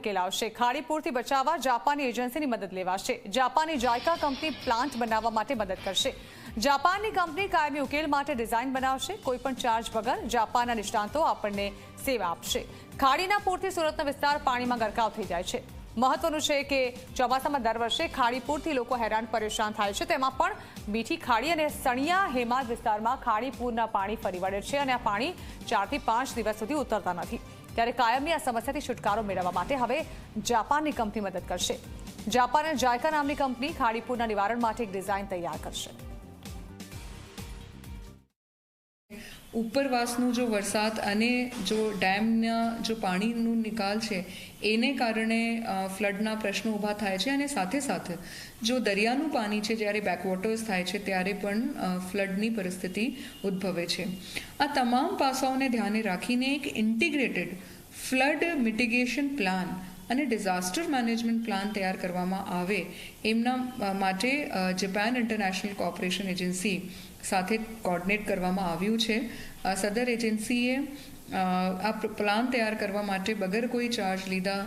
ઉકેલ આવશે. ખાડીપૂરથી બચાવવા જાપાની એજન્સીની મદદ લેવાશે. જાપાની જાયકા કંપની પ્લાન્ટ બનાવવા માટે મદદ કરશે. જાપાનની કંપની કાયમી ઉકેલ માટે ડિઝાઇન બનાવશે. કોઈપણ ચાર્જ વગર જાપાનના નિષ્ણાંતો આપણને સેવા આપશે. ખાડીના પૂરથી સુરતનો વિસ્તાર પાણીમાં ગરકાવ થઈ જાય છે. મહત્વનું છે કે ચોમાસામાં દર વર્ષે ખાડી પૂરથી લોકો હેરાન પરેશાન થાય છે. તેમાં પણ મીઠી ખાડી અને સણિયા હેમાદ વિસ્તારમાં ખાડી પૂરના પાણી ફરી વળે છે અને આ પાણી ચારથી પાંચ દિવસ સુધી ઉતરતા નથી. ત્યારે કાયમી આ સમસ્યાથી છુટકારો મેળવવા માટે હવે જાપાનની કંપની મદદ કરશે. જાપાને જાયકા નામની કંપની ખાડીપુરના નિવારણ માટે એક ડિઝાઇન તૈયાર કરશે. ઉપરવાસનું જો વરસાદ અને જો ડેમના જો પાણીનું નિકાલ છે, એને કારણે ફ્લડના પ્રશ્નો ઊભા થાય છે અને સાથે સાથે જો દરિયાનું પાણી છે જ્યારે બેકવોટર્સ થાય છે ત્યારે પણ ફ્લડની પરિસ્થિતિ ઉદ્ભવે છે. આ તમામ પાસાઓને ધ્યાને રાખીને એક ઇન્ટિગ્રેટેડ ફ્લડ મિટિગેશન પ્લાન અને ડિઝાસ્ટર મેનેજમેન્ટ પ્લાન તૈયાર કરવામાં આવે, એમના માટે જાપાન ઇન્ટરનેશનલ કોઓપરેશન એજન્સી સાથે કોર્ડિનેટ કરવામાં આવ્યું છે. સદર એજન્સીએ આ પ્લાન તૈયાર કરવા માટે વગર કોઈ ચાર્જ લીધા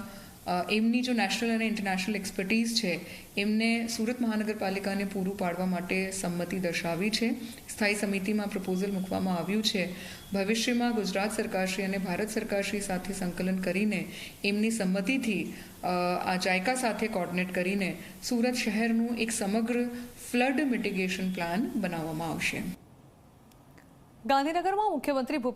એમની જો નેશનલ અને ઇન્ટરનેશનલ એક્સપર્ટીઝ છે, એમને સુરત મહાનગરપાલિકાને પૂરું પાડવા માટે સંમતિ દર્શાવી છે. સ્થાયી સમિતિમાં પ્રપોઝલ મૂકવામાં આવ્યું છે. ભવિષ્યમાં ગુજરાત સરકારશ્રી અને ભારત સરકારશ્રી સાથે સંકલન કરીને એમની સંમતિથી આ જાયકા સાથે કોર્ડિનેટ કરીને સુરત શહેરનું એક સમગ્ર ફ્લડ મિટિગેશન પ્લાન બનાવવામાં આવશે. ગાંધીનગરમાં મુખ્યમંત્રી ભૂપેન્દ્ર